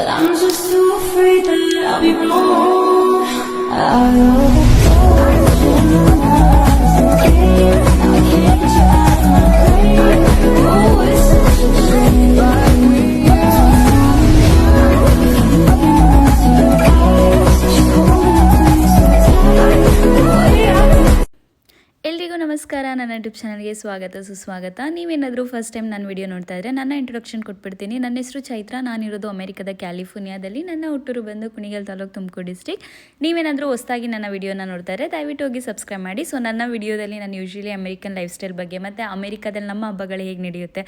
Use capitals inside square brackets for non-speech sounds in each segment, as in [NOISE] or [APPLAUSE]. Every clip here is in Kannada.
But I'm just too afraid that I'll be wrong. I Oh, ನಮಸ್ಕಾರ, ನನ್ನ ಯೂಟ್ಯೂಬ್ ಚಾನಲ್ಗೆ ಸ್ವಾಗತ, ಸುಸ್ವಾಗತ. ನೀವೇನಾದರೂ ಫಸ್ಟ್ ಟೈಮ್ ನನ್ನ ವಿಡಿಯೋ ನೋಡ್ತಾ ಇದ್ದರೆ ನನ್ನ ಇಂಟ್ರೊಡಕ್ಷನ್ ಕೊಟ್ಬಿಡ್ತೀನಿ. ನನ್ನ ಹೆಸರು ಚೈತ್ರ, ನಾನಿರೋದು ಅಮೆರಿಕದ ಕ್ಯಾಲಿಫೋರ್ನಿಯಾದಲ್ಲಿ. ನನ್ನ ಹುಟ್ಟೂರು ಬಂದು ಕುಣಿಗಲ್ ತಾಲೂಕು ತುಮಕೂರು ಡಿಸ್ಟ್ರಿಕ್ಟ್ ನೀವೇನಾದರೂ ಹೊಸದಾಗಿ ನನ್ನ ವಿಡಿಯೋನ ನೋಡ್ತಾ ಇದ್ದರೆ ದಯವಿಟ್ಟು ಹೋಗಿ ಸಬ್ಸ್ಕ್ರೈಬ್ ಮಾಡಿ. ಸೊ ನನ್ನ ವಿಡಿಯೋದಲ್ಲಿ ನಾನು ಯೂಶ್ವಲಿ ಅಮೆರಿಕನ್ ಲೈಫ್ ಸ್ಟೈಲ್ ಬಗ್ಗೆ ಮತ್ತು ಅಮೆರಿಕದಲ್ಲಿ ನಮ್ಮ ಹಬ್ಬಗಳು ಹೇಗೆ ನಡೆಯುತ್ತೆ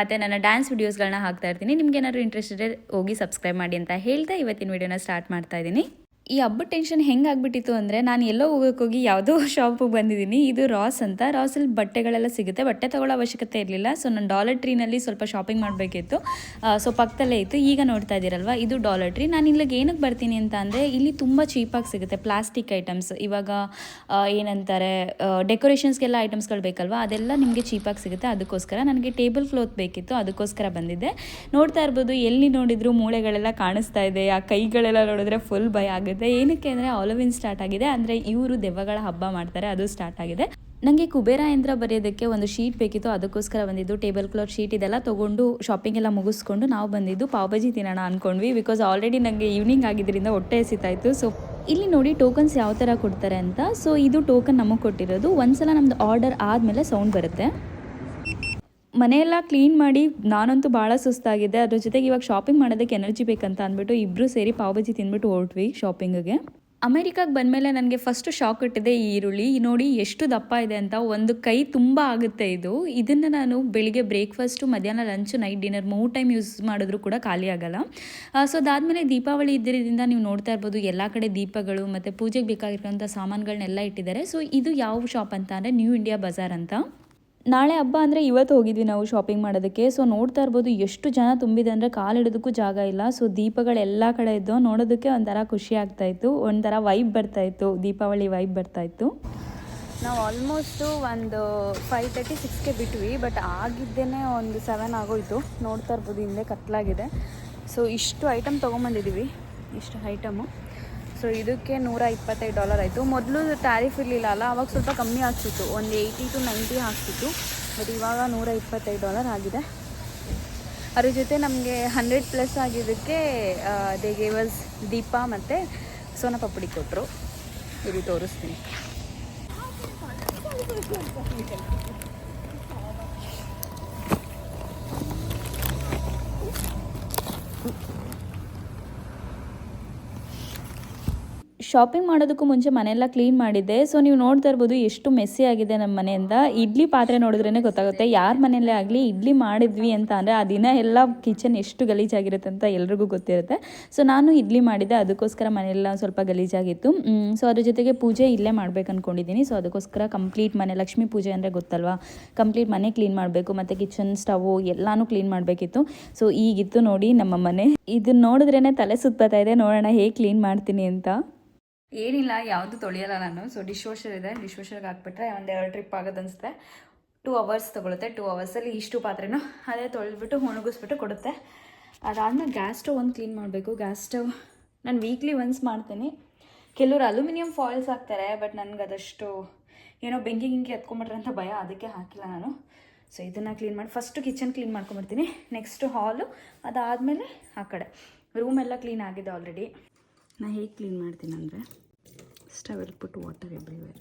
ಮತ್ತು ನನ್ನ ಡ್ಯಾನ್ಸ್ ವೀಡಿಯೋಸ್ಗಳನ್ನ ಹಾಕ್ತಾ ಇರ್ತೀನಿ. ನಿಮ್ಗೆ ಏನಾದರೂ ಇಂಟ್ರೆಸ್ಟ್ ಇದ್ದರೆ ಹೋಗಿ ಸಬ್ಸ್ಕ್ರೈಬ್ ಮಾಡಿ ಅಂತ ಹೇಳ್ತಾ ಇವತ್ತಿನ ವಿಡಿಯೋನ ಸ್ಟಾರ್ಟ್ ಮಾಡ್ತಾ ಇದ್ದೀನಿ. ಈ ಹಬ್ಬದ ಟೆನ್ಷನ್ ಹೆಂಗೆ ಆಗ್ಬಿಟ್ಟಿತ್ತು ಅಂದರೆ ನಾನು ಎಲ್ಲೋ ಹೋಗೋಕೆ ಹೋಗಿ ಯಾವುದೋ ಶಾಪಿಗೆ [LAUGHS] ಬಂದಿದ್ದೀನಿ. ಇದು ರಾಸ್ ಅಂತ. ರಾಸಲ್ಲಿ ಬಟ್ಟೆಗಳೆಲ್ಲ ಸಿಗುತ್ತೆ. ಬಟ್ಟೆ ತೊಗೊಳ್ಳೋ ಅವಶ್ಯಕತೆ ಇರಲಿಲ್ಲ. ಸೊ ನಾನು ಡಾಲರ್ ಟ್ರೀನಲ್ಲಿ ಸ್ವಲ್ಪ ಶಾಪಿಂಗ್ ಮಾಡಬೇಕಿತ್ತು. ಸೊ ಪಕ್ಕದಲ್ಲೇ ಇತ್ತು. ಈಗ ನೋಡ್ತಾ ಇದ್ದೀರಲ್ವ ಇದು ಡಾಲರ್ ಟ್ರೀ ನಾನು ಇಲ್ಲಿಗೆ ಏನಕ್ಕೆ ಬರ್ತೀನಿ ಅಂತ ಅಂದರೆ, ಇಲ್ಲಿ ತುಂಬ ಚೀಪಾಗಿ ಸಿಗುತ್ತೆ. ಪ್ಲಾಸ್ಟಿಕ್ ಐಟಮ್ಸ್ ಇವಾಗ ಏನಂತಾರೆ ಡೆಕೋರೇಷನ್ಸ್ಗೆಲ್ಲ ಐಟಮ್ಸ್ಗಳು ಬೇಕಲ್ವ? ಅದೆಲ್ಲ ನಿಮಗೆ ಚೀಪಾಗಿ ಸಿಗುತ್ತೆ. ಅದಕ್ಕೋಸ್ಕರ ನನಗೆ ಟೇಬಲ್ ಕ್ಲೋತ್ ಬೇಕಿತ್ತು. ಅದಕ್ಕೋಸ್ಕರ ಬಂದಿದ್ದೆ. ನೋಡ್ತಾ ಇರ್ಬೋದು, ಎಲ್ಲಿ ನೋಡಿದರೂ ಮೂಳೆಗಳೆಲ್ಲ ಕಾಣಿಸ್ತಾ ಇದೆ. ಆ ಕೈಗಳೆಲ್ಲ ನೋಡಿದ್ರೆ ಫುಲ್ ಭಯ ಆಗುತ್ತೆ. ಏನಕ್ಕೆ ಅಂದರೆ ಆಲೋವಿನ್ ಸ್ಟಾರ್ಟ್ ಆಗಿದೆ. ಅಂದರೆ ಇವರು ದೆವ್ವಗಳ ಹಬ್ಬ ಮಾಡ್ತಾರೆ, ಅದು ಸ್ಟಾರ್ಟ್ ಆಗಿದೆ. ನನಗೆ ಕುಬೇರ ಯಂತ್ರ ಬರೆಯೋದಕ್ಕೆ ಒಂದು ಶೀಟ್ ಬೇಕಿತ್ತು. ಅದಕ್ಕೋಸ್ಕರ ಬಂದಿದ್ದು ಟೇಬಲ್ ಕ್ಲಾತ್ ಶೀಟ್ ಇದೆಲ್ಲ ತೊಗೊಂಡು ಶಾಪಿಂಗ್ ಎಲ್ಲ ಮುಗಿಸ್ಕೊಂಡು ನಾವು ಬಂದಿದ್ದು ಪಾವ್ ಪಾವ್ಬಾಜಿ ತಿನ್ನೋಣ ಅಂದ್ಕೊಂಡ್ವಿ ಬಿಕಾಸ್ ಆಲ್ರೆಡಿ ನನಗೆ ಈವ್ನಿಂಗ್ ಆಗಿದ್ದರಿಂದ ಹೊಟ್ಟೆ ಎಸಿತಾಯಿತ್ತು ಸೊ ಇಲ್ಲಿ ನೋಡಿ ಟೋಕನ್ಸ್ ಯಾವ ಥರ ಕೊಡ್ತಾರೆ ಅಂತ. ಸೊ ಇದು ಟೋಕನ್ ನಮಗೆ ಕೊಟ್ಟಿರೋದು. ಒಂದ್ಸಲ ನಮ್ದು ಆರ್ಡರ್ ಆದಮೇಲೆ ಸೌಂಡ್ ಬರುತ್ತೆ. ಮನೆಯೆಲ್ಲ ಕ್ಲೀನ್ ಮಾಡಿ ನಾನಂತೂ ಭಾಳ ಸುಸ್ತಾಗಿದೆ. ಅದ್ರ ಜೊತೆಗೆ ಇವಾಗ ಶಾಪಿಂಗ್ ಮಾಡೋದಕ್ಕೆ ಎನರ್ಜಿ ಬೇಕಂತ ಅಂದ್ಬಿಟ್ಟು ಇಬ್ಬರು ಸೇರಿ ಪಾವ್ಬಾಜಿ ತಿಂದ್ಬಿಟ್ಟು ಹೊರಟ್ವಿ ಶಾಪಿಂಗಿಗೆ ಅಮೇರಿಕಾಗೆ ಬಂದಮೇಲೆ ನನಗೆ ಫಸ್ಟ್ ಶಾಕ್ ಇಟ್ಟಿದೆ ಈ ಈರುಳ್ಳಿ. ನೋಡಿ ಎಷ್ಟು ದಪ್ಪ ಇದೆ ಅಂತ ಒಂದು ಕೈ ತುಂಬ ಆಗುತ್ತೆ ಇದು. ಇದನ್ನು ನಾನು ಬೆಳಿಗ್ಗೆ ಬ್ರೇಕ್ಫಾಸ್ಟು ಮಧ್ಯಾಹ್ನ ಲಂಚ್ ನೈಟ್ ಡಿನ್ನರ್ ಮೂರು ಟೈಮ್ ಯೂಸ್ ಮಾಡಿದ್ರೂ ಕೂಡ ಖಾಲಿ ಆಗಲ್ಲ. ಸೊ ಅದಾದಮೇಲೆ ದೀಪಾವಳಿ ಇದ್ದಿರೋದ್ರಿಂದ ನೀವು ನೋಡ್ತಾ ಇರ್ಬೋದು ಎಲ್ಲ ಕಡೆ ದೀಪಗಳು ಮತ್ತು ಪೂಜೆಗೆ ಬೇಕಾಗಿರೋಂಥ ಸಾಮಾನುಗಳನ್ನೆಲ್ಲ ಇಟ್ಟಿದ್ದಾರೆ. ಸೊ ಇದು ಯಾವ ಶಾಪ್ ಅಂತ ಅಂದರೆ ನ್ಯೂ ಇಂಡಿಯಾ ಬಜಾರ್ ಅಂತ. ನಾಳೆ ಹಬ್ಬ ಅಂದರೆ ಇವತ್ತು ಹೋಗಿದ್ವಿ ನಾವು ಶಾಪಿಂಗ್ ಮಾಡೋದಕ್ಕೆ. ಸೊ ನೋಡ್ತಾ ಇರ್ಬೋದು ಎಷ್ಟು ಜನ ತುಂಬಿದೆ ಅಂದರೆ ಕಾಲಿಡೋದಕ್ಕೂ ಜಾಗ ಇಲ್ಲ. ಸೊ ದೀಪಗಳೆಲ್ಲ ಕಡೆ ಇದ್ದು ನೋಡೋದಕ್ಕೆ ಒಂಥರ ಖುಷಿ ಆಗ್ತಾ ಇತ್ತು. ಒಂಥರ ವೈಬ್ ಬರ್ತಾಯಿತ್ತು ದೀಪಾವಳಿ ವೈಬ್ ಬರ್ತಾಯಿತ್ತು ನಾವು ಆಲ್ಮೋಸ್ಟು ಒಂದು ಫೈವ್ ತರ್ಟಿ ಸಿಕ್ಸ್ಗೆ ಬಿಟ್ವಿ. ಬಟ್ ಆಗಿದ್ದೇನೆ ಒಂದು ಸೆವೆನ್ ಆಗೋಯ್ತು. ನೋಡ್ತಾ ಇರ್ಬೋದು ಹಿಂದೆ ಕತ್ಲಾಗಿದೆ. ಸೊ ಇಷ್ಟು ಐಟಮ್ ತೊಗೊಂಬಂದಿದ್ದೀವಿ ಇಷ್ಟು ಐಟಮು ಸೊ ಇದಕ್ಕೆ ನೂರ ಇಪ್ಪತ್ತೈದು ಡಾಲರ್ ಆಯಿತು. ಮೊದಲು ಟ್ಯಾರಿಫ್ ಇರಲಿಲ್ಲ ಅಲ್ಲ, ಅವಾಗ ಸ್ವಲ್ಪ ಕಮ್ಮಿ ಆಗ್ತಿತ್ತು. ಒಂದು ಏಯ್ಟಿ ಟು ನೈಂಟಿ ಆಗ್ತಿತ್ತು. ಬಟ್ ಇವಾಗ ನೂರ ಇಪ್ಪತ್ತೈದು ಡಾಲರ್ ಆಗಿದೆ. ಅದ್ರ ಜೊತೆ ನಮಗೆ ಹಂಡ್ರೆಡ್ ಪ್ಲಸ್ ಆಗಿದ್ದಕ್ಕೆ ದೇ ಗೇವಸ್ ದೀಪ ಮತ್ತು ಸೋನ ಪಪ್ಪಡಿ ಕೊಟ್ಟರು ಇದು ತೋರಿಸ್ತೀನಿ. ಶಾಪಿಂಗ್ ಮಾಡೋದಕ್ಕೂ ಮುಂಚೆ ಮನೆಯೆಲ್ಲ ಕ್ಲೀನ್ ಮಾಡಿದ್ದೆ. ಸೊ ನೀವು ನೋಡ್ತಾ ಇರ್ಬೋದು ಎಷ್ಟು ಮೆಸ್ಸಿ ಆಗಿದೆ ನಮ್ಮ ಮನೆಯಿಂದ. ಇಡ್ಲಿ ಪಾತ್ರೆ ನೋಡಿದ್ರೇ ಗೊತ್ತಾಗುತ್ತೆ. ಯಾರ ಮನೆಯಲ್ಲೇ ಆಗಲಿ ಇಡ್ಲಿ ಮಾಡಿದ್ವಿ ಅಂತ ಅಂದರೆ ಆ ದಿನ ಎಲ್ಲ ಕಿಚನ್ ಎಷ್ಟು ಗಲೀಜಾಗಿರುತ್ತೆ ಅಂತ ಎಲ್ರಿಗೂ ಗೊತ್ತಿರುತ್ತೆ. ಸೊ ನಾನು ಇಡ್ಲಿ ಮಾಡಿದ್ದೆ. ಅದಕ್ಕೋಸ್ಕರ ಮನೆಯೆಲ್ಲ ಸ್ವಲ್ಪ ಗಲೀಜಾಗಿತ್ತು. ಸೊ ಅದ್ರ ಜೊತೆಗೆ ಪೂಜೆ ಇಲ್ಲೇ ಮಾಡ್ಬೇಕು ಅಂದ್ಕೊಂಡಿದ್ದೀನಿ ಸೊ ಅದಕ್ಕೋಸ್ಕರ ಕಂಪ್ಲೀಟ್ ಮನೆ, ಲಕ್ಷ್ಮೀ ಪೂಜೆ ಅಂದರೆ ಗೊತ್ತಲ್ವಾ? ಕಂಪ್ಲೀಟ್ ಮನೆ ಕ್ಲೀನ್ ಮಾಡಬೇಕು. ಮತ್ತು ಕಿಚನ್ ಸ್ಟವು ಎಲ್ಲಾನು ಕ್ಲೀನ್ ಮಾಡಬೇಕಿತ್ತು. ಸೊ ಈಗಿತ್ತು ನೋಡಿ ನಮ್ಮ ಮನೆ. ಇದನ್ನ ನೋಡಿದ್ರೇ ತಲೆ ಸುತ್ತಾ ಇದೆ. ನೋಡೋಣ ಹೇಗೆ ಕ್ಲೀನ್ ಮಾಡ್ತೀನಿ ಅಂತ. ಏನಿಲ್ಲ, ಯಾವುದು ತೊಳೆಯಲ್ಲ ನಾನು. ಸೊ ಡಿಶ್ ವಾಷರ್ ಇದೆ. ಡಿಶ್ ವಾಷರ್ಗೆ ಹಾಕ್ಬಿಟ್ರೆ ಒಂದು ಎರಡು ಟ್ರಿಪ್ ಆಗೋದು ಅನಿಸುತ್ತೆ. ಟೂ ಅವರ್ಸ್ ತೊಗೊಳುತ್ತೆ. ಟೂ ಅವರ್ಸಲ್ಲಿ ಇಷ್ಟು ಪಾತ್ರೆನೂ ಅದೇ ತೊಳೆದ್ಬಿಟ್ಟು ಒಣಗಿಸ್ಬಿಟ್ಟು ಕೊಡುತ್ತೆ. ಅದಾದ್ಮೇಲೆ ಗ್ಯಾಸ್ ಸ್ಟವ್ ಒಂದು ಕ್ಲೀನ್ ಮಾಡಬೇಕು. ಗ್ಯಾಸ್ ಸ್ಟವ್ ನಾನು ವೀಕ್ಲಿ ಒನ್ಸ್ ಮಾಡ್ತೀನಿ. ಕೆಲವರು ಅಲ್ಯೂಮಿನಿಯಂ ಫಾಯಿಲ್ಸ್ ಹಾಕ್ತಾರೆ ಬಟ್ ನನಗೆ ಅದಷ್ಟು ಏನೋ ಬೆಂಕಿ ಗಿಂಕಿ ಎತ್ಕೊಂಬಿಟ್ರೆ ಅಂತ ಭಯ, ಅದಕ್ಕೆ ಹಾಕಿಲ್ಲ ನಾನು. ಸೊ ಇದನ್ನು ಕ್ಲೀನ್ ಮಾಡಿ ಫಸ್ಟು ಕಿಚನ್ ಕ್ಲೀನ್ ಮಾಡ್ಕೊಂಬರ್ತೀನಿ ನೆಕ್ಸ್ಟು ಹಾಲು ಅದಾದಮೇಲೆ ಆ ಕಡೆ. ರೂಮೆಲ್ಲ ಕ್ಲೀನ್ ಆಗಿದೆ ಆಲ್ರೆಡಿ ನಾನು ಹೇಗೆ ಕ್ಲೀನ್ ಮಾಡ್ತೀನಿ ಅಂದರೆ ಸ್ಟವ್ ಇಟ್ಬಿಟ್ಟು ವಾಟರ್ ಎವ್ರಿವೇರ್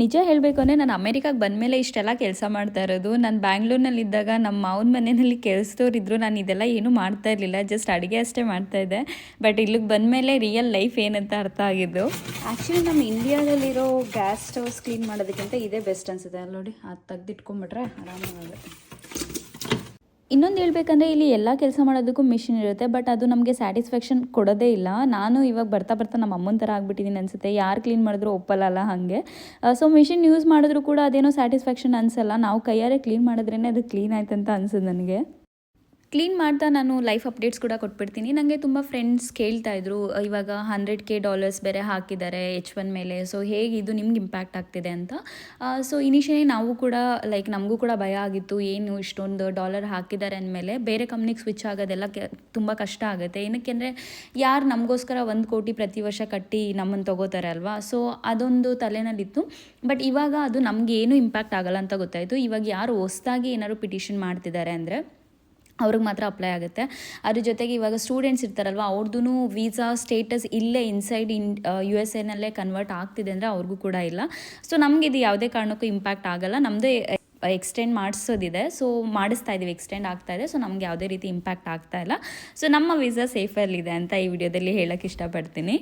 ನಿಜ ಹೇಳಬೇಕು ಅಂದರೆ ನಾನು ಅಮೇರಿಕಾಗೆ ಬಂದಮೇಲೆ ಇಷ್ಟೆಲ್ಲ ಕೆಲಸ ಮಾಡ್ತಾ ಇರೋದು. ನಾನು ಬ್ಯಾಂಗ್ಳೂರ್ನಲ್ಲಿ ಇದ್ದಾಗ ನಮ್ಮ ಮಾವನ ಮನೆಯಲ್ಲಿ ಕೆಲಸದವ್ರಿದ್ರು ನಾನು ಇದೆಲ್ಲ ಏನೂ ಮಾಡ್ತಾ ಇರಲಿಲ್ಲ. ಜಸ್ಟ್ ಅಡುಗೆ ಅಷ್ಟೇ ಮಾಡ್ತಾ ಇದ್ದೆ. ಬಟ್ ಇಲ್ಲಿಗೆ ಬಂದಮೇಲೆ ರಿಯಲ್ ಲೈಫ್ ಏನಂತ ಅರ್ಥ ಆಗಿದ್ದು. ಆ್ಯಕ್ಚುಲಿ ನಮ್ಮ ಇಂಡಿಯಾದಲ್ಲಿರೋ ಗ್ಯಾಸ್ ಸ್ಟವ್ಸ್ ಕ್ಲೀನ್ ಮಾಡೋದಕ್ಕಿಂತ ಇದೇ ಬೆಸ್ಟ್ ಅನಿಸುತ್ತೆ. ಅಲ್ಲಿ ನೋಡಿ ಅದು ತೆಗ್ದಿಟ್ಕೊಂಬಿಟ್ರೆ ಆರಾಮಾಗುತ್ತೆ. ಇನ್ನೊಂದು ಹೇಳ್ಬೇಕಂದ್ರೆ ಇಲ್ಲಿ ಎಲ್ಲ ಕೆಲಸ ಮಾಡೋದಕ್ಕೂ ಮಿಷಿನ್ ಇರುತ್ತೆ ಬಟ್ ಅದು ನಮಗೆ ಸ್ಯಾಟಿಸ್ಫ್ಯಾಕ್ಷನ್ ಕೊಡೋದೇ ಇಲ್ಲ. ನಾನು ಇವಾಗ ಬರ್ತಾ ಬರ್ತಾ ನಮ್ಮ ಅಮ್ಮನ ಥರ ಆಗಿಬಿಟ್ಟಿದ್ದೀನಿ ಅನಿಸುತ್ತೆ. ಯಾರು ಕ್ಲೀನ್ ಮಾಡಿದ್ರು ಒಪ್ಪಲ್ಲ ಹಾಗೆ. ಸೊ ಮಿಷಿನ್ ಯೂಸ್ ಮಾಡಿದ್ರು ಕೂಡ ಅದೇನೋ ಸ್ಯಾಟಿಸ್ಫ್ಯಾಕ್ಷನ್ ಅನಿಸಲ್ಲ. ನಾವು ಕೈಯಾರೆ ಕ್ಲೀನ್ ಮಾಡಿದ್ರೇ ಅದು ಕ್ಲೀನ್ ಆಯ್ತು ಅಂತ ಅನ್ಸುತ್ತೆ ನನಗೆ. ಕ್ಲೀನ್ ಮಾಡ್ತಾ ನಾನು ಲೈಫ್ ಅಪ್ಡೇಟ್ಸ್ ಕೂಡ ಕೊಟ್ಬಿಡ್ತೀನಿ. ನನಗೆ ತುಂಬ ಫ್ರೆಂಡ್ಸ್ ಕೇಳ್ತಾ ಇದ್ರು ಇವಾಗ ಹಂಡ್ರೆಡ್ ಕೆ ಡಾಲರ್ಸ್ ಬೇರೆ ಹಾಕಿದ್ದಾರೆ ಎಚ್ ಒನ್ ಮೇಲೆ ಸೊ ಹೇಗೆ ಇದು ನಿಮ್ಗೆ ಇಂಪ್ಯಾಕ್ಟ್ ಆಗ್ತಿದೆ ಅಂತ? ಸೊ ಇನಿಷಿಯಲಿ ನಾವು ಕೂಡ ಲೈಕ್ ನಮಗೂ ಕೂಡ ಭಯ ಆಗಿತ್ತು, ಏನು ಇಷ್ಟೊಂದು ಡಾಲರ್ ಹಾಕಿದ್ದಾರೆ ಅಂದಮೇಲೆ ಬೇರೆ ಕಂಪ್ನಿಗೆ ಸ್ವಿಚ್ ಆಗೋದೆಲ್ಲ ಕೆ, ತುಂಬ ಕಷ್ಟ ಆಗುತ್ತೆ. ಏನಕ್ಕೆ ಅಂದರೆ, ಯಾರು ನಮಗೋಸ್ಕರ ಒಂದು ಕೋಟಿ ಪ್ರತಿ ವರ್ಷ ಕಟ್ಟಿ ನಮ್ಮನ್ನು ತಗೋತಾರೆ ಅಲ್ವಾ? ಸೊ ಅದೊಂದು ತಲೆನಲ್ಲಿತ್ತು. ಬಟ್ ಇವಾಗ ಅದು ನಮಗೇನು ಇಂಪ್ಯಾಕ್ಟ್ ಆಗಲ್ಲ ಅಂತ ಗೊತ್ತಾಯಿತು. ಇವಾಗ ಯಾರು ಹೊಸದಾಗಿ ಏನಾದ್ರು ಪಿಟಿಷನ್ ಮಾಡ್ತಿದ್ದಾರೆ ಅಂದರೆ ಅವ್ರಿಗೆ ಮಾತ್ರ ಅಪ್ಲೈ ಆಗುತ್ತೆ. ಅದ್ರ ಜೊತೆಗೆ ಇವಾಗ ಸ್ಟೂಡೆಂಟ್ಸ್ ಇರ್ತಾರಲ್ವ ಅವ್ರದ್ದು ವೀಸಾ ಸ್ಟೇಟಸ್ ಇಲ್ಲೇ ಇನ್ಸೈಡ್ ಇನ್ ಯು ಎಸ್ ಎನಲ್ಲೇ ಕನ್ವರ್ಟ್ ಆಗ್ತಿದೆ ಅಂದರೆ ಅವ್ರಿಗೂ ಕೂಡ ಇಲ್ಲ. ಸೊ ನಮ್ಗೆ ಇದು ಯಾವುದೇ ಕಾರಣಕ್ಕೂ ಇಂಪ್ಯಾಕ್ಟ್ ಆಗಲ್ಲ. ನಮ್ಮದೇ ಎಕ್ಸ್ಟೆಂಡ್ ಮಾಡಿಸೋದಿದೆ. ಸೊ ಮಾಡಿಸ್ತಾ ಇದ್ದೀವಿ ಎಕ್ಸ್ಟೆಂಡ್ ಆಗ್ತಾ ಇದೆ. ಸೊ ನಮ್ಗೆ ಯಾವುದೇ ರೀತಿ ಇಂಪ್ಯಾಕ್ಟ್ ಆಗ್ತಾ ಇಲ್ಲ. ಸೊ ನಮ್ಮ ವೀಸಾ ಸೇಫಲ್ಲಿದೆ ಅಂತ ಈ ವಿಡಿಯೋದಲ್ಲಿ ಹೇಳೋಕ್ಕೆ ಇಷ್ಟಪಡ್ತೀನಿ.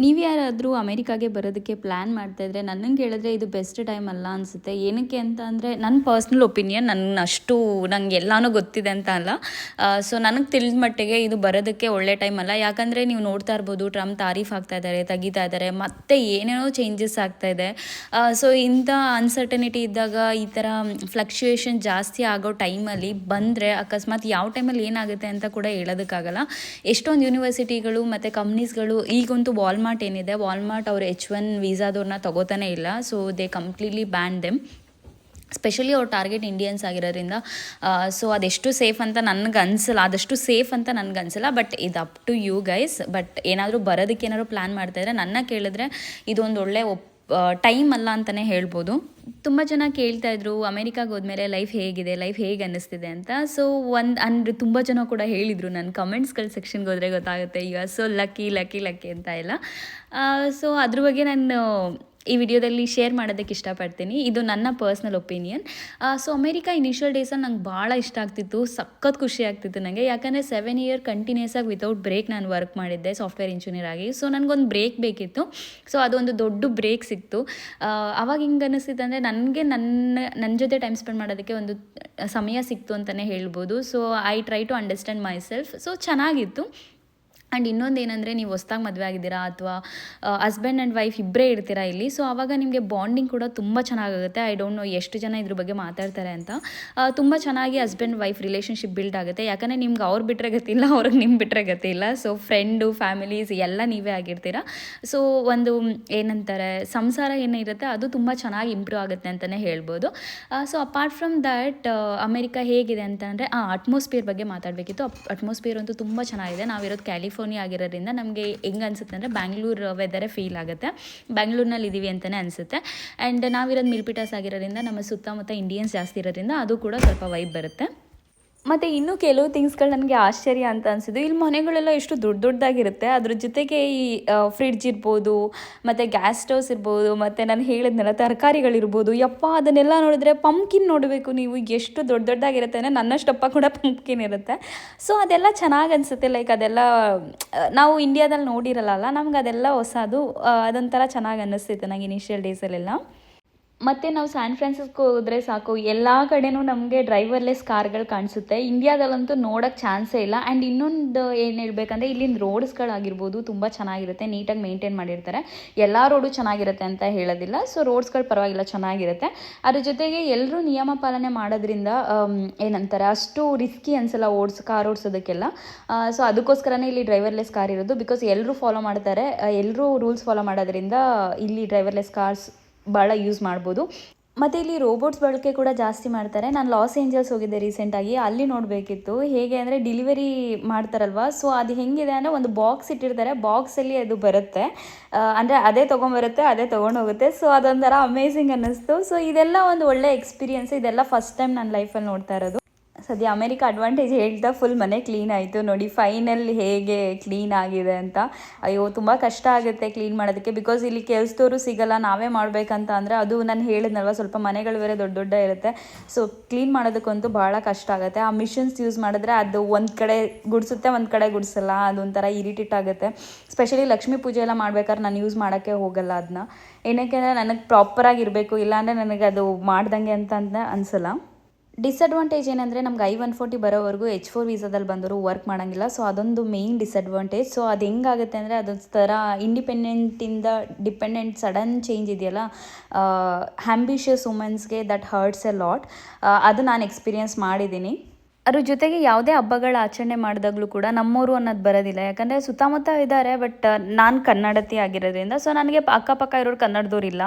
ನೀವು ಯಾರಾದರೂ ಅಮೇರಿಕಾಗೆ ಬರೋದಕ್ಕೆ ಪ್ಲ್ಯಾನ್ ಮಾಡ್ತಾ ಇದ್ರೆ ನನ್ನನ್ನು ಹೇಳಿದ್ರೆ ಇದು ಬೆಸ್ಟ್ ಟೈಮ್ ಅಲ್ಲ ಅನಿಸುತ್ತೆ. ಏನಕ್ಕೆ ಅಂತ ಅಂದರೆ ನನ್ನ ಪರ್ಸ್ನಲ್ ಒಪಿನಿಯನ್ ನನ್ನ ಅಷ್ಟು ನಂಗೆ ಎಲ್ಲನೂ ಗೊತ್ತಿದೆ ಅಂತ ಅಲ್ಲ. ಸೊ ನನಗೆ ತಿಳಿದ ಮಟ್ಟಿಗೆ ಇದು ಬರೋದಕ್ಕೆ ಒಳ್ಳೆ ಟೈಮ್ ಅಲ್ಲ. ಯಾಕಂದರೆ ನೀವು ನೋಡ್ತಾ ಇರ್ಬೋದು ಟ್ರಂಪ್ ತಾರೀಫ್ ಆಗ್ತಾ ಇದ್ದಾರೆ ತೆಗಿತಾ ಇದ್ದಾರೆ ಮತ್ತೆ ಏನೇನೋ ಚೇಂಜಸ್ ಆಗ್ತಾ ಇದೆ. ಸೊ ಇಂಥ ಅನ್ಸರ್ಟನಿಟಿ ಇದ್ದಾಗ ಈ ಥರ ಫ್ಲಕ್ಚುಯೇಷನ್ ಜಾಸ್ತಿ ಆಗೋ ಟೈಮಲ್ಲಿ ಬಂದರೆ ಅಕಸ್ಮಾತ್ ಯಾವ ಟೈಮಲ್ಲಿ ಏನಾಗುತ್ತೆ ಅಂತ ಕೂಡ ಹೇಳೋದಕ್ಕಾಗಲ್ಲ. ಎಷ್ಟೊಂದು ಯೂನಿವರ್ಸಿಟಿಗಳು ಮತ್ತು ಕಂಪ್ನೀಸ್ಗಳು ಈಗಂತೂ ವಾಲ್ಮಾರ್ಟ್ ಏನಿದೆ ವಾಲ್ಮಾರ್ಟ್ ಅವ್ರು ಎಚ್ ಒನ್ ವೀಸಾದವ್ರನ್ನ ತಗೋತಾನೆ ಇಲ್ಲ so they completely ban them specially ಅವ್ರ ಟಾರ್ಗೆಟ್ ಇಂಡಿಯನ್ಸ್ ಆಗಿರೋದ್ರಿಂದ ಸೊ ಅದೆಷ್ಟು ಸೇಫ್ ಅಂತ ನನಗೆ ಅನಿಸಲ್ಲ, ಆದಷ್ಟು ಸೇಫ್ ಅಂತ ನನಗೆ ಅನಿಸಲ್ಲ ಬಟ್ ಇದು up to you guys but ಏನಾದರೂ ಬರೋದಕ್ಕೆ ಏನಾದರೂ ಪ್ಲ್ಯಾನ್ ಮಾಡ್ತಾಯಿದ್ರೆ ನನ್ನ ಕೇಳಿದ್ರೆ ಇದೊಂದು ಒಳ್ಳೆ ಒಪ್ ಟೈಮ್ ಅಲ್ಲ ಅಂತಲೇ ಹೇಳ್ಬೋದು. ತುಂಬ ಜನ ಕೇಳ್ತಾ ಇದ್ರು, ಅಮೇರಿಕಾಗೆ ಹೋದ್ಮೇಲೆ ಲೈಫ್ ಹೇಗಿದೆ ಲೈಫ್ ಹೇಗೆ ಅನ್ನಿಸ್ತಿದೆ? ಅಂತ. ಸೊ ಒಂದು ಅಂದರೆ ತುಂಬ ಜನ ಕೂಡ ಹೇಳಿದರು ನನ್ನ ಕಮೆಂಟ್ಸ್ಗಳ ಸೆಕ್ಷನ್ಗೆ ಹೋದರೆ ಗೊತ್ತಾಗುತ್ತೆ you are so lucky lucky lucky ಅಂತ ಎಲ್ಲ. ಸೊ ಅದ್ರ ಬಗ್ಗೆ ನಾನು ಈ ವಿಡಿಯೋದಲ್ಲಿ ಶೇರ್ ಮಾಡೋದಕ್ಕೆ ಇಷ್ಟಪಡ್ತೀನಿ. ಇದು ನನ್ನ personal opinion. So America initial ಡೇಸಲ್ಲಿ ನಂಗೆ ಭಾಳ ಇಷ್ಟ ಆಗ್ತಿತ್ತು. ಸಖತ್ ಖುಷಿ ಆಗ್ತಿತ್ತು ನನಗೆ ಯಾಕಂದರೆ ಸೆವೆನ್ ಇಯರ್ ಕಂಟಿನ್ಯೂಸ್ ಆಗಿ ವಿತೌಟ್ ಬ್ರೇಕ್ ನಾನು ವರ್ಕ್ ಮಾಡಿದ್ದೆ ಸಾಫ್ಟ್ವೇರ್ ಇಂಜಿನಿಯರ್ ಆಗಿ. ಸೊ ನನಗೊಂದು ಬ್ರೇಕ್ ಬೇಕಿತ್ತು. ಸೊ ಅದೊಂದು ದೊಡ್ಡ ಬ್ರೇಕ್ ಸಿಕ್ತು. ಅವಾಗ ಹಿಂಗೆ ಅನ್ನಿಸ್ತಿತ್ತು ಅಂದರೆ ನನಗೆ ನನ್ನ ನನ್ನ ಜೊತೆ ಟೈಮ್ ಸ್ಪೆಂಡ್ ಮಾಡೋದಕ್ಕೆ ಒಂದು ಸಮಯ ಸಿಕ್ತು ಅಂತಲೇ ಹೇಳ್ಬೋದು. So I try to understand myself so ಚೆನ್ನಾಗಿತ್ತು. ಆ್ಯಂಡ್ ಇನ್ನೊಂದು ಏನಂದರೆ, ನೀವು ಹೊಸ್ದಾಗಿ ಮದುವೆ ಆಗಿದ್ದೀರಾ ಅಥವಾ ಹಸ್ಬೆಂಡ್ ಆ್ಯಂಡ್ ವೈಫ್ ಇಬ್ಬರೇ ಇರ್ತೀರಾ ಇಲ್ಲಿ? ಸೊ ಆವಾಗ ನಿಮಗೆ ಬಾಂಡಿಂಗ್ ಕೂಡ ತುಂಬ ಚೆನ್ನಾಗಾಗುತ್ತೆ. ಐ ಡೋಂಟ್ ನೋ ಎಷ್ಟು ಜನ ಇದ್ರ ಬಗ್ಗೆ ಮಾತಾಡ್ತಾರೆ ಅಂತ. ತುಂಬ ಚೆನ್ನಾಗಿ ಹಸ್ಬೆಂಡ್ ವೈಫ್ ರಿಲೇಷನ್ಶಿಪ್ ಬಿಲ್ಡ್ ಆಗುತ್ತೆ. ಯಾಕಂದರೆ ನಿಮ್ಗೆ ಅವ್ರು ಬಿಟ್ಟರೆ ಗೊತ್ತಿಲ್ಲ ಅವ್ರಿಗೆ ನಿಮ್ಮ ಬಿಟ್ಟರೆ ಗೊತ್ತಿಲ್ಲ ಸೊ ಫ್ರೆಂಡು ಫ್ಯಾಮಿಲೀಸ್ ಎಲ್ಲ ನೀವೇ ಆಗಿರ್ತೀರಾ. ಸೊ ಒಂದು ಏನಂತಾರೆ, ಸಂಸಾರ ಏನಿರುತ್ತೆ ಅದು ತುಂಬ ಚೆನ್ನಾಗಿ ಇಂಪ್ರೂವ್ ಆಗುತ್ತೆ ಅಂತಲೇ ಹೇಳ್ಬೋದು. So apart from that America ಹೇಗಿದೆ ಅಂತಂದರೆ, ಆ ಅಟ್ಮಾಸ್ಫಿಯರ್ ಬಗ್ಗೆ ಮಾತಾಡಬೇಕಿತ್ತು. ಅಟ್ಮಾಸ್ಫಿಯರ್ ಅಂತೂ ತುಂಬ ಚೆನ್ನಾಗಿದೆ. ನಾವಿರೋದು ಕ್ಯಾಲಿಫೋರ್ನಿಯಾ ಆಗಿರೋದ್ರಿಂದ ನಮಗೆ ಹೆಂಗೆ ಅನಿಸುತ್ತೆ ಅಂದರೆ ಬ್ಯಾಂಗ್ಳೂರು ವೆದರೇ ಫೀಲ್ ಆಗುತ್ತೆ. ಬ್ಯಾಂಗ್ಳೂರ್ನಲ್ಲಿ ಇದ್ದೀವಿ ಅಂತಲೇ ಅನಿಸುತ್ತೆ. ಆ್ಯಂಡ್ ನಾವಿರೋದು ಮಿಲ್ಪಿಟಾಸ್ ಆಗಿರೋದ್ರಿಂದ ನಮ್ಮ ಸುತ್ತಮುತ್ತ ಇಂಡಿಯನ್ಸ್ ಜಾಸ್ತಿ ಇರೋದ್ರಿಂದ ಅದು ಕೂಡ ಸ್ವಲ್ಪ ವೈಬ್ ಬರುತ್ತೆ. ಮತ್ತು ಇನ್ನೂ ಕೆಲವು ಥಿಂಗ್ಸ್ಗಳು ನನಗೆ ಆಶ್ಚರ್ಯ ಅಂತ ಅನಿಸಿದ್ದು. ಇಲ್ಲಿ ಮನೆಗಳೆಲ್ಲ ಎಷ್ಟು ದೊಡ್ಡ ದೊಡ್ಡದಾಗಿರುತ್ತೆ. ಅದ್ರ ಜೊತೆಗೆ ಈ ಫ್ರಿಡ್ಜ್ ಇರ್ಬೋದು, ಮತ್ತು ಗ್ಯಾಸ್ ಸ್ಟವ್ಸ್ ಇರ್ಬೋದು, ಮತ್ತು ನಾನು ಹೇಳಿದ್ನಲ್ಲ ತರಕಾರಿಗಳಿರ್ಬೋದು. ಯಪ್ಪ, ಅದನ್ನೆಲ್ಲ ನೋಡಿದ್ರೆ ಪಂಪ್ಕಿನ್ ನೋಡಬೇಕು ನೀವು. ಎಷ್ಟು ದೊಡ್ಡ ದೊಡ್ಡದಾಗಿರುತ್ತೆ ಅಂದರೆ ನನ್ನಷ್ಟಪ್ಪ ಕೂಡ ಪಂಪ್ಕಿನ್ ಇರುತ್ತೆ. ಸೊ ಅದೆಲ್ಲ ಚೆನ್ನಾಗಿ ಅನಿಸುತ್ತೆ. ಲೈಕ್ ಅದೆಲ್ಲ, ನಾವು ಇಂಡಿಯಾದಲ್ಲಿ ನೋಡಿರಲ್ಲ ನಮ್ಗೆ ಅದೆಲ್ಲ ಹೊಸದು ಅದೊಂಥರ ಚೆನ್ನಾಗಿ ಅನ್ನಿಸ್ತಿತ್ತು ನನಗೆ ಇನಿಷಿಯಲ್ ಡೇಸಲ್ಲೆಲ್ಲ ಮತ್ತು ನಾವು ಸ್ಯಾನ್ ಫ್ರಾನ್ಸಿಸ್ಕೋ ಹೋದರೆ ಸಾಕು, ಎಲ್ಲ ಕಡೆನೂ ನಮಗೆ ಡ್ರೈವರ್ಲೆಸ್ ಕಾರ್ಗಳು ಕಾಣಿಸುತ್ತೆ. ಇಂಡಿಯಾದಲ್ಲಂತೂ ನೋಡೋಕ್ಕೆ ಚಾನ್ಸೇ ಇಲ್ಲ. ಆ್ಯಂಡ್ ಇನ್ನೊಂದು ಏನು ಹೇಳ್ಬೇಕಂದ್ರೆ, ಇಲ್ಲಿನ ರೋಡ್ಸ್ಗಳಾಗಿರ್ಬೋದು ತುಂಬ ಚೆನ್ನಾಗಿರುತ್ತೆ ನೀಟಾಗಿ ಮೇಂಟೈನ್ ಮಾಡಿರ್ತಾರೆ. ಎಲ್ಲ ರೋಡು ಚೆನ್ನಾಗಿರುತ್ತೆ ಅಂತ ಹೇಳೋದಿಲ್ಲ. ಸೊ ರೋಡ್ಸ್ಗಳು ಪರವಾಗಿಲ್ಲ, ಚೆನ್ನಾಗಿರುತ್ತೆ. ಅದ್ರ ಜೊತೆಗೆ ಎಲ್ಲರೂ ನಿಯಮ ಪಾಲನೆ ಮಾಡೋದ್ರಿಂದ ಏನಂತಾರೆ, ಅಷ್ಟು ರಿಸ್ಕಿ ಅನಿಸಲ್ಲ ಓಡಿಸ್, ಕಾರ್ ಓಡಿಸೋದಕ್ಕೆಲ್ಲ. ಸೊ ಅದಕ್ಕೋಸ್ಕರನೇ ಇಲ್ಲಿ ಡ್ರೈವರ್ಲೆಸ್ ಕಾರ್ ಇರೋದು. ಬಿಕಾಸ್ ಎಲ್ಲರೂ ಫಾಲೋ ಮಾಡ್ತಾರೆ ಎಲ್ಲರೂ ರೂಲ್ಸ್ ಫಾಲೋ ಮಾಡೋದ್ರಿಂದ ಇಲ್ಲಿ ಡ್ರೈವರ್ಲೆಸ್ ಕಾರ್ಸ್ ಭಾಳ ಯೂಸ್ ಮಾಡ್ಬೋದು. ಮತ್ತು ಇಲ್ಲಿ ರೋಬೋಟ್ಸ್ ಬಳಕೆ ಕೂಡ ಜಾಸ್ತಿ ಮಾಡ್ತಾರೆ. ನಾನು ಲಾಸ್ ಏಂಜಲ್ಸ್ ಹೋಗಿದ್ದೆ ರೀಸೆಂಟಾಗಿ ಅಲ್ಲಿ ನೋಡಬೇಕಿತ್ತು. ಹೇಗೆ ಅಂದರೆ ಡೆಲಿವರಿ ಮಾಡ್ತಾರಲ್ವ? ಸೊ ಅದು ಹೆಂಗಿದೆ ಅಂದರೆ ಒಂದು ಬಾಕ್ಸ್ ಇಟ್ಟಿರ್ತಾರೆ. ಬಾಕ್ಸಲ್ಲಿ ಅದು ಬರುತ್ತೆ. ಅಂದರೆ ಅದೇ ತೊಗೊಂಬರುತ್ತೆ, ಅದೇ ತೊಗೊಂಡು ಹೋಗುತ್ತೆ ಸೊ ಅದೊಂಥರ ಅಮೇಝಿಂಗ್ ಅನ್ನಿಸ್ತು. ಸೊ ಇದೆಲ್ಲ ಒಂದು ಒಳ್ಳೆ ಎಕ್ಸ್ಪೀರಿಯನ್ಸ್ ಇದೆಲ್ಲ ಫಸ್ಟ್ ಟೈಮ್ ನನ್ನ ಲೈಫಲ್ಲಿ ನೋಡ್ತಾ ಇರೋದು. ಸದ್ಯ ಅಮೇರಿಕಾ ಅಡ್ವಾಂಟೇಜ್ ಹೇಳ್ತಾ ಫುಲ್ ಮನೆ ಕ್ಲೀನ್ ಆಯಿತು. ನೋಡಿ ಫೈನಲ್ ಹೇಗೆ ಕ್ಲೀನ್ ಆಗಿದೆ ಅಂತ. ಅಯ್ಯೋ, ತುಂಬ ಕಷ್ಟ ಆಗುತ್ತೆ ಕ್ಲೀನ್ ಮಾಡೋದಕ್ಕೆ. ಬಿಕಾಸ್ ಇಲ್ಲಿ ಕೆಲಸದವರು ಸಿಗಲ್ಲ, ನಾವೇ ಮಾಡಬೇಕಂತ ಅಂದರೆ ಅದು ನಾನು ಹೇಳಿದ್ನಲ್ವ, ಸ್ವಲ್ಪ ಮನೆಗಳು ಬೇರೆ ದೊಡ್ಡ ದೊಡ್ಡ ಇರುತ್ತೆ. ಸೊ ಕ್ಲೀನ್ ಮಾಡೋದಕ್ಕಂತೂ ಭಾಳ ಕಷ್ಟ ಆಗುತ್ತೆ. ಆ ಮಿಷನ್ಸ್ ಯೂಸ್ ಮಾಡಿದ್ರೆ ಅದು ಒಂದು ಕಡೆ ಗುಡಿಸುತ್ತೆ, ಒಂದು ಕಡೆ ಗುಡಿಸಲ್ಲ. ಅದೊಂಥರ ಇರಿಟೇಟ್ ಆಗುತ್ತೆ. ಸ್ಪೆಷಲಿ ಲಕ್ಷ್ಮೀ ಪೂಜೆ ಎಲ್ಲ ಮಾಡ್ಬೇಕಾದ್ರೆ ನಾನು ಯೂಸ್ ಮಾಡೋಕ್ಕೆ ಹೋಗಲ್ಲ ಅದನ್ನ ಏನಕ್ಕೆ ಅಂದರೆ ನನಗೆ ಪ್ರಾಪರಾಗಿರಬೇಕು ಇಲ್ಲಾಂದರೆ ನನಗೆ ಅದು ಮಾಡ್ದಂಗೆ ಅಂತ ಅನ್ಸಲ್ಲ ಅನಿಸಲ್ಲ. ಡಿಸಡ್ವಾಂಟೇಜ್ ಏನಂದರೆ ನಮ್ಗೆ ಐ ಒನ್ ಫೋರ್ಟಿ ಬರೋವರೆಗೂ ಎಚ್ ಫೋರ್ ವೀಸಾದಲ್ಲಿ ಬಂದರು ವರ್ಕ್ ಮಾಡೋಂಗಿಲ್ಲ. ಸೊ ಅದೊಂದು ಮೇಯ್ನ್ ಡಿಸ್ಅಡ್ವಾಂಟೇಜ್ ಸೊ ಅದು ಹೆಂಗಾಗುತ್ತೆ ಅಂದರೆ ಅದೊಂದು ಥರ ಇಂಡಿಪೆಂಡೆಂಟಿಂದ ಡಿಪೆಂಡೆಂಟ್ ಸಡನ್ ಚೇಂಜ್ ಇದೆಯಲ್ಲ ಹ್ಯಾಂಬಿಷಿಯಸ್ ವುಮೆನ್ಸ್ಗೆ ದಟ್ ಹರ್ಟ್ಸ್ ಎ ಲಾಟ್ ಅದು ನಾನು ಎಕ್ಸ್ಪೀರಿಯನ್ಸ್ ಮಾಡಿದ್ದೀನಿ. ಅದ್ರ ಜೊತೆಗೆ ಯಾವುದೇ ಹಬ್ಬಗಳ ಆಚರಣೆ ಮಾಡಿದಾಗ್ಲೂ ಕೂಡ ನಮ್ಮವರು ಅನ್ನೋದು ಬರೋದಿಲ್ಲ. ಯಾಕಂದರೆ ಸುತ್ತಮುತ್ತ ಇದ್ದಾರೆ ಬಟ್ ನಾನು ಕನ್ನಡತಿ ಆಗಿರೋದ್ರಿಂದ ಸೊ ನನಗೆ ಅಕ್ಕಪಕ್ಕ ಇರೋರು ಕನ್ನಡದವ್ರಿಲ್ಲ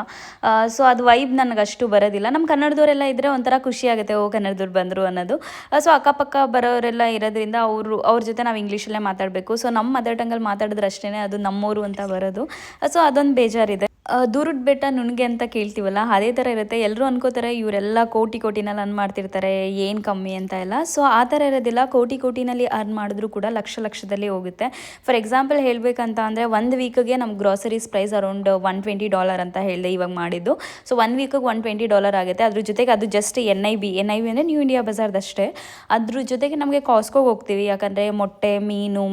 ಸೊ ಅದು ವೈಬ್ ನನಗೆ ಅಷ್ಟು ಬರೋದಿಲ್ಲ. ನಮ್ಮ ಕನ್ನಡದವರೆಲ್ಲ ಇದ್ದರೆ ಒಂಥರ ಖುಷಿ ಆಗುತ್ತೆ, ಓ, ಕನ್ನಡದವ್ರು ಬಂದರು ಅನ್ನೋದು. ಸೊ ಅಕ್ಕಪಕ್ಕ ಬರೋರೆಲ್ಲ ಇರೋದ್ರಿಂದ ಅವರು, ಅವ್ರ ಜೊತೆ ನಾವು ಇಂಗ್ಲೀಷಲ್ಲೇ ಮಾತಾಡಬೇಕು. ಸೊ ನಮ್ಮ ಮದರ್ ಟಂಗಲ್ಲಿ ಮಾತಾಡಿದ್ರೆ ಅಷ್ಟೇ ಅದು ನಮ್ಮವರು ಅಂತ ಬರೋದು. ಸೊ ಅದೊಂದು ಬೇಜಾರಿದೆ. ದೂರದ ಬೆಟ್ಟ ನುಣ್ಗೆ ಅಂತ ಕೇಳ್ತೀವಲ್ಲ, ಅದೇ ಥರ ಇರುತ್ತೆ. ಎಲ್ಲರೂ ಅನ್ಕೋತಾರೆ, ಇವರೆಲ್ಲ ಕೋಟಿ ಕೋಟಿನ ಲನ್ ಮಾಡ್ತಿರ್ತಾರೆ, ಏನು ಕಮ್ಮಿ ಅಂತ ಎಲ್ಲ. ಸೊ ಆ ಥರ ಇರೋದಿಲ್ಲ, ಕೋಟಿ ಕೋಟಿನಲ್ಲಿ ಅರ್ನ್ ಮಾಡಿದ್ರು ಕೂಡ ಲಕ್ಷ ಲಕ್ಷದಲ್ಲಿ ಹೋಗುತ್ತೆ. ಫಾರ್ ಎಕ್ಸಾಂಪಲ್ ಹೇಳಬೇಕಂತ ಅಂದರೆ ಒಂದು ವೀಕಿಗೆ ನಮ್ಮ groceries price around one twenty dollar ಅಂತ ಹೇಳಿದೆ ಇವಾಗ ಮಾಡಿದ್ದು. ಸೊ ಒನ್ ವೀಕಿಗೆ ಒನ್ ಟ್ವೆಂಟಿ ಡಾಲರ್ ಆಗುತ್ತೆ. ಅದ್ರ ಜೊತೆಗೆ ಅದು just N I B N I B ಅಂದರೆ ನ್ಯೂ ಇಂಡಿಯಾ ಬಜಾರ್ದಷ್ಟೇ ಅದ್ರ ಜೊತೆಗೆ ನಮಗೆ ಕಾಸ್ಕೋಗೆ ಹೋಗ್ತೀವಿ. ಯಾಕಂದರೆ ಮೊಟ್ಟೆ, ಮೀನು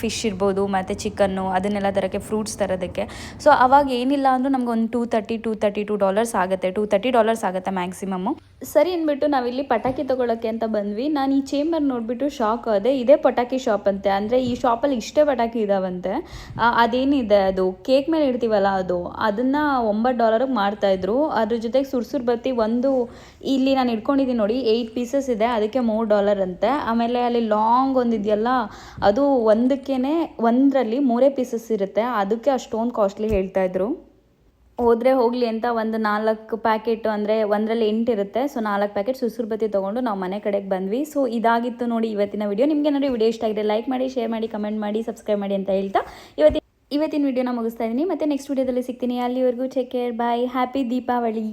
ಫಿಶ್ ಇರ್ಬೋದು, ಮತ್ತು ಚಿಕನ್ನು ಅದನ್ನೆಲ್ಲ ತರೋಕ್ಕೆ ಫ್ರೂಟ್ಸ್ ತರೋದಕ್ಕೆ. ಸೊ ಅವಾಗ ಏನಿಲ್ಲ ಅಂದರೂ ನಮ್ಗೆ ಒಂದು two thirty two thirty two dollars ಆಗುತ್ತೆ. ಟೂ ತರ್ಟಿ ಡಾಲರ್ಸ್ ಆಗುತ್ತೆ ಮ್ಯಾಕ್ಸಿಮಮ್ಮು ಸರಿ ಅಂದ್ಬಿಟ್ಟು ನಾವಿಲ್ಲಿ ಪಟಾಕಿ ತೊಗೊಳಕ್ಕೆ ಅಂತ ಬಂದ್ವಿ. ನಾನು ಈ ಚೇಂಬರ್ ನೋಡಿಬಿಟ್ಟು ಶಾಕ್ ಆದೆ. ಇದೇ ಪಟಾಕಿ ಶಾಪ್ ಅಂತೆ. ಅಂದರೆ ಈ ಶಾಪಲ್ಲಿ ಇಷ್ಟೇ ಪಟಾಕಿ ಇದಾವಂತೆ. ಅದೇನಿದೆ ಅದು? ಕೇಕ್ ಮೇಲೆ ಇಡ್ತೀವಲ್ಲ ಅದು? ಅದನ್ನು ಒಂಬತ್ತು ಡಾಲರ್ಗೆ ಮಾಡ್ತಾಯಿದ್ರು ಅದ್ರ ಜೊತೆಗೆ ಸುರ್ಸುರ್ ಬತ್ತಿ ಒಂದು, ಇಲ್ಲಿ ನಾನು ಇಟ್ಕೊಂಡಿದ್ದೀನಿ ನೋಡಿ ಏಯ್ಟ್ ಪೀಸಸ್ ಇದೆ. ಅದಕ್ಕೆ ಮೂರು ಡಾಲರ್ ಅಂತೆ. ಆಮೇಲೆ ಅಲ್ಲಿ ಲಾಂಗ್ ಒಂದು ಇದೆಯಲ್ಲ, ಅದು ಒಂದಕ್ಕೇ ಒಂದರಲ್ಲಿ ಮೂರೇ ಪೀಸಸ್ ಇರುತ್ತೆ. ಅದಕ್ಕೆ ಅಷ್ಟೊಂದು ಕಾಸ್ಟ್ಲಿ ಹೇಳ್ತಾಯಿದ್ರು ಹೋದರೆ ಹೋಗಲಿ ಅಂತ ಒಂದು ನಾಲ್ಕು ಪ್ಯಾಕೆಟ್ ಅಂದರೆ ಒಂದರಲ್ಲಿ ಎಂಟು ಇರುತ್ತೆ. ಸೊ ನಾಲ್ಕು ಪ್ಯಾಕೆಟ್ ಸುಸುರ್ಬತ್ತಿ ತೊಗೊಂಡು ನಾವು ಮನೆ ಕಡೆಗೆ ಬಂದ್ವಿ. ಸೊ ಇದಾಗಿತ್ತು ನೋಡಿ ಇವತ್ತಿನ ವಿಡಿಯೋ ನಿಮ್ಗೆ ಏನಾದ್ರೂ ವಿಡಿಯೋ ಇಷ್ಟ ಆಗಿದೆ ಲೈಕ್ ಮಾಡಿ ಶೇರ್ ಮಾಡಿ ಕಮೆಂಟ್ ಮಾಡಿ ಸಬ್ಸ್ಕ್ರೈಬ್ ಮಾಡಿ ಅಂತ ಹೇಳ್ತಾ ಇವತ್ತಿನ ಇವತ್ತಿನ ವಿಡಿಯೋನ ಮುಗಿಸ್ತಾ ಇದ್ದೀನಿ. ಮತ್ತೆ ನೆಕ್ಸ್ಟ್ ವಿಡಿಯೋದಲ್ಲಿ ಸಿಗ್ತೀನಿ. ಅಲ್ಲಿವರೆಗೂ take care bye happy Deepavali